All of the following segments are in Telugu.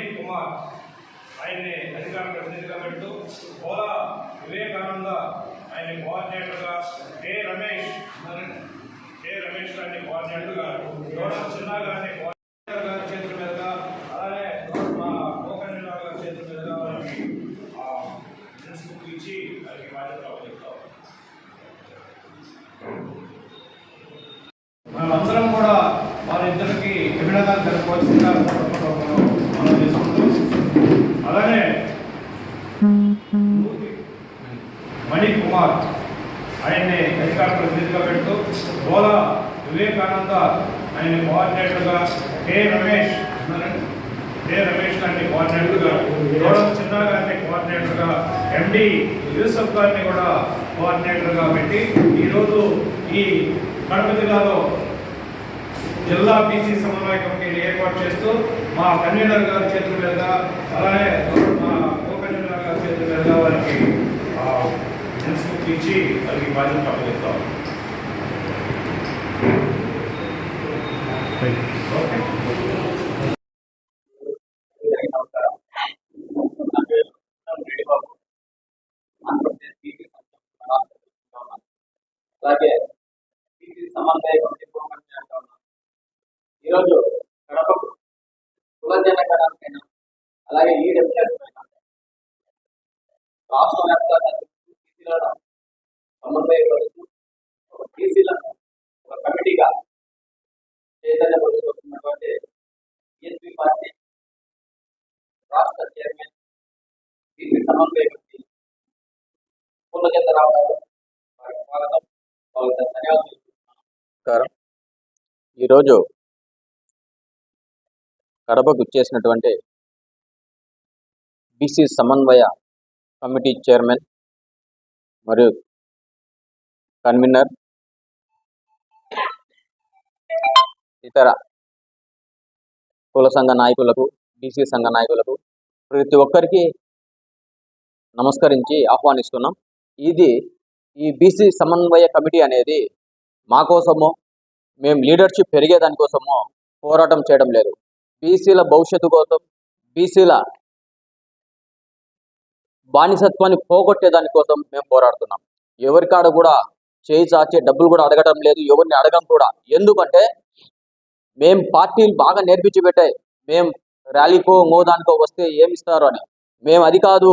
రమణి కుమార్ ఆయన్ని అధికార ప్రతినిధిగా పెడుతూ పోలా వివేకానంద ఆయన్ని కోఆర్డినేటర్గా కె రమేష్ కె రమేష్ గారిని కోఆర్డినేటర్గా జోనల్ చిన్న గారిని కోఆర్డినేటర్ గారి చేతుల మీదుగా అలానే మా కోకన్ గారి చేతుల మీదుగా ప్రిన్సిపల్ ఇచ్చి వారికి బాధ్యత చెప్తాం మనమందరం కూడా వారిద్దరికి అభినందనలు తెలుపవలసిందిగా మణికుమార్ ఆయన్ని అధికార ప్రతినిధిగా పెడుతూ బోలా వివేకానంద ఆయన కోఆర్డినేటర్గా కె రమేష్ ఉన్నారండి? కె రమేష్ గారిని కోఆర్డినేటర్గా గోడ చిన్న గారిని కోఆర్డినేటర్గా ఎండి యూసఫ్ గారిని కూడా కోఆర్డినేటర్గా పెట్టి ఈరోజు ఈ కడప జిల్లాలో జిల్లా బీసీ సమన్వయ కమిటీని ఏర్పాటు చేస్తూ మా కన్వీనర్ గారి చేతుల మీదుగా అలానే మా కో కన్వీనర్ గారి చేతుల మీదుగా వారికి ఇన్స్టిట్యూట్ ఇచ్చి వారికి బాధ్యత అప్పగిస్తాం ఓకే నమస్కారం నా పేరు రెడ్డి బాబు ఆంధ్రప్రదేశ్ బాధ్యత అప్పగిస్తాం అలాగే సమన్వయ కమిటీ కోఆర్డినేటర్గా ఈరోజు కడప కులజన గణానికైన అలాగే ఈడబ్ల్యూఎస్ రాష్ట్ర వ్యాప్తంగా బీసీలను సమన్వయపరుస్తూ ఒక బీసీలను ఒక కమిటీగా పార్టీ రాష్ట్ర చైర్మన్ బీసీ సమన్వయ కమిటీ పూర్ణచంద్రరావు గారు స్వాగతం ధన్యవాదాలు నమస్కారం. ఈరోజు కడపకు చేసినటువంటి బీసీ సమన్వయ కమిటీ చైర్మన్ మరియు కన్వీనర్? ఇతర కుల సంఘ నాయకులకు బీసీ సంఘ నాయకులకు ప్రతి ఒక్కరికి నమస్కరించి ఆహ్వానిస్తున్నాం. ఇది ఈ బీసీ సమన్వయ కమిటీ అనేది మా కోసమో మేము లీడర్షిప్ పెరిగేదానికోసమో పోరాటం చేయడం లేదు. బీసీల భవిష్యత్తు కోసం బీసీల బానిసత్వాన్ని పోగొట్టేదానికోసం మేము పోరాడుతున్నాం. ఎవరికాడ కూడా చేయి చాచే డబ్బులు కూడా అడగడం లేదు ఎవరిని అడగం కూడా. ఎందుకంటే మేం పార్టీలు బాగా నేర్పించి పెట్టాయి మేము ర్యాలీకో మోదానికో వస్తే ఏమి ఇస్తారు అని. మేము అది కాదు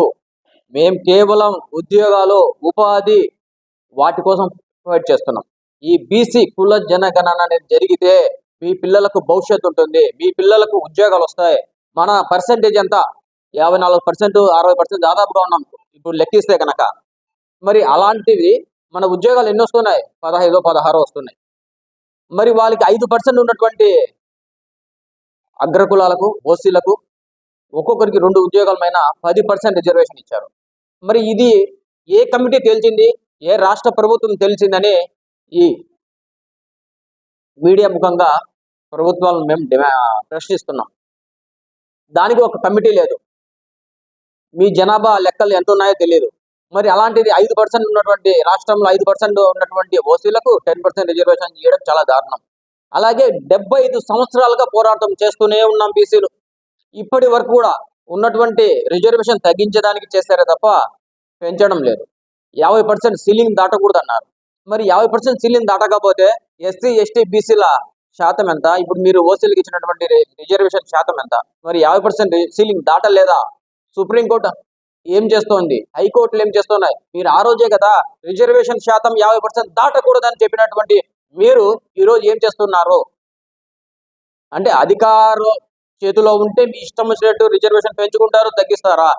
మేము కేవలం ఉద్యోగాలు ఉపాధి వాటి కోసం ప్రొవైడ్ చేస్తున్నాం. ఈ బీసీ కుల జనగణన అనేది జరిగితే మీ పిల్లలకు భవిష్యత్తు ఉంటుంది మీ పిల్లలకు ఉద్యోగాలు వస్తాయి. మన పర్సంటేజ్ ఎంత? యాభై నాలుగు పర్సెంట్ అరవై పర్సెంట్ దాదాపుగా ఉన్నాం. ఇప్పుడు లెక్కిస్తే కనుక మరి అలాంటివి మన ఉద్యోగాలు ఎన్ని వస్తున్నాయి? పదహైదో పదహారో వస్తున్నాయి. మరి వాళ్ళకి ఐదు పర్సెంట్ ఉన్నటువంటి అగ్రకులాలకు ఓసీలకు ఒక్కొక్కరికి రెండు ఉద్యోగాలమైన పది పర్సెంట్ రిజర్వేషన్ ఇచ్చారు. మరి ఇది ఏ కమిటీ తేల్చింది? ఏ రాష్ట్ర ప్రభుత్వం తెలిసిందని ఈ మీడియా ముఖంగా ప్రభుత్వాలను మేము డిమా ప్రశ్నిస్తున్నాం. దానికి ఒక కమిటీ లేదు. మీ జనాభా లెక్కలు ఎంత ఉన్నాయో తెలియదు మరి అలాంటిది ఐదు పర్సెంట్ ఉన్నటువంటి రాష్ట్రంలో ఐదు పర్సెంట్ ఉన్నటువంటి ఓసీలకు టెన్ పర్సెంట్ రిజర్వేషన్ చేయడం చాలా దారుణం. అలాగే డెబ్బై ఐదు సంవత్సరాలుగా పోరాటం చేస్తూనే ఉన్నాం బీసీలు. ఇప్పటి వరకు కూడా ఉన్నటువంటి రిజర్వేషన్ తగ్గించడానికి చేశారే తప్ప పెంచడం లేదు. యాభై పర్సెంట్ సీలింగ్ దాటకూడదు అన్నారు మరి యాభై పర్సెంట్ సీలింగ్ దాటకపోతే ఎస్సీ ఎస్టీ బీసీల శాతం ఎంత? ఇప్పుడు మీరు ఓసీలకు ఇచ్చినటువంటి రిజర్వేషన్ శాతం ఎంత? మరి యాభై పర్సెంట్ సీలింగ్ దాటలేదా? సుప్రీంకోర్టు ఏం చేస్తోంది? హైకోర్టులు ఏం చేస్తున్నాయి? మీరు ఆ రోజే కదా రిజర్వేషన్ శాతం యాభై పర్సెంట్ దాటకూడదని చెప్పినటువంటి మీరు ఈరోజు ఏం చేస్తున్నారు? అంటే అధికారు చేతిలో ఉంటే మీ ఇష్టం వచ్చినట్టు రిజర్వేషన్ పెంచుకుంటారు తగ్గిస్తారా?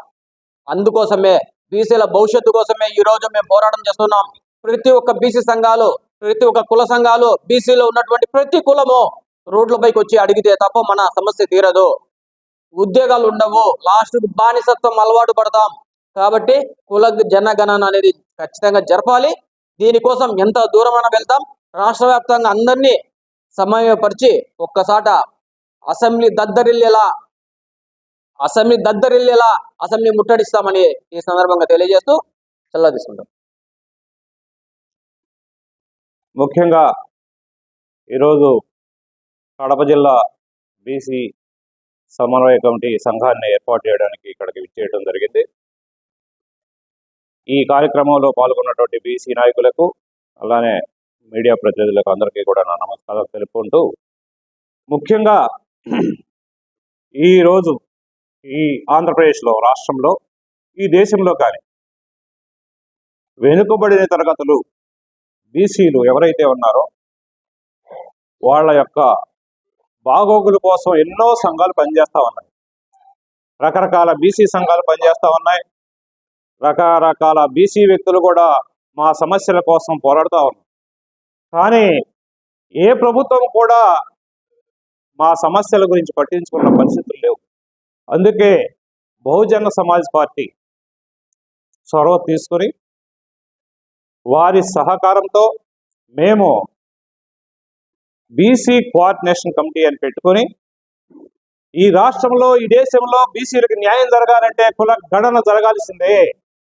అందుకోసమే బీసీల భవిష్యత్తు కోసమే ఈ రోజు మేము పోరాటం చేస్తున్నాం. ప్రతి ఒక్క బీసీ సంఘాలు ప్రతి ఒక్క కుల సంఘాలు బీసీలో ఉన్నటువంటి ప్రతి కులము రోడ్లపైకి వచ్చి అడిగితే తప్ప మన సమస్య తీరదు. ఉద్యోగాలు ఉండవు లాస్ట్ బానిసత్వం అలవాటు పడతాం. కాబట్టి కుల జనగణన అనేది ఖచ్చితంగా జరపాలి. దీనికోసం ఎంత దూరమైనా వెళ్తాం. రాష్ట్ర వ్యాప్తంగా అందరినీ సమయపరిచి ఒక్కసాట అసెంబ్లీ దద్దరిల్లేలా అసెంబ్లీ దద్దరిల్లేలా అసెంబ్లీ ముట్టడిస్తామని ఈ సందర్భంగా తెలియజేస్తూ సెలవు తీసుకుంటాం. ముఖ్యంగా ఈరోజు కడప జిల్లా బీసీ సమన్వయ కమిటీ సంఘాన్ని ఏర్పాటు చేయడానికి ఇక్కడికి విచ్చేయడం జరిగింది. ఈ కార్యక్రమంలో పాల్గొన్నటువంటి బీసీ నాయకులకు అలానే మీడియా ప్రతినిధులకు అందరికీ కూడా నా నమస్కారాలు తెలుపుకుంటూ ముఖ్యంగా ఈరోజు ఈ ఆంధ్రప్రదేశ్లో రాష్ట్రంలో ఈ దేశంలో కానీ వెనుకబడిన తరగతులు బీసీలు ఎవరైతే ఉన్నారో వాళ్ళ యొక్క బాగోగుల కోసం ఎన్నో సంఘాలు పనిచేస్తూ ఉన్నాయి. రకరకాల బీసీ సంఘాలు పనిచేస్తూ ఉన్నాయి. రకరకాల బీసీ వ్యక్తులు కూడా మా సమస్యల కోసం పోరాడుతూ ఉన్నారు. కానీ ఏ ప్రభుత్వం కూడా మా సమస్యల గురించి పట్టించుకున్న పరిస్థితులు లేవు. అందుకే బహుజన సమాజ్ పార్టీ చొరవ తీసుకొని వారి సహకారంతో మేము బీసీ కోఆర్డినేషన్ కమిటీ అని పెట్టుకొని ఈ రాష్ట్రంలో ఈ దేశంలో బీసీలకు న్యాయం జరగాలంటే కుల గణన జరగాల్సిందే.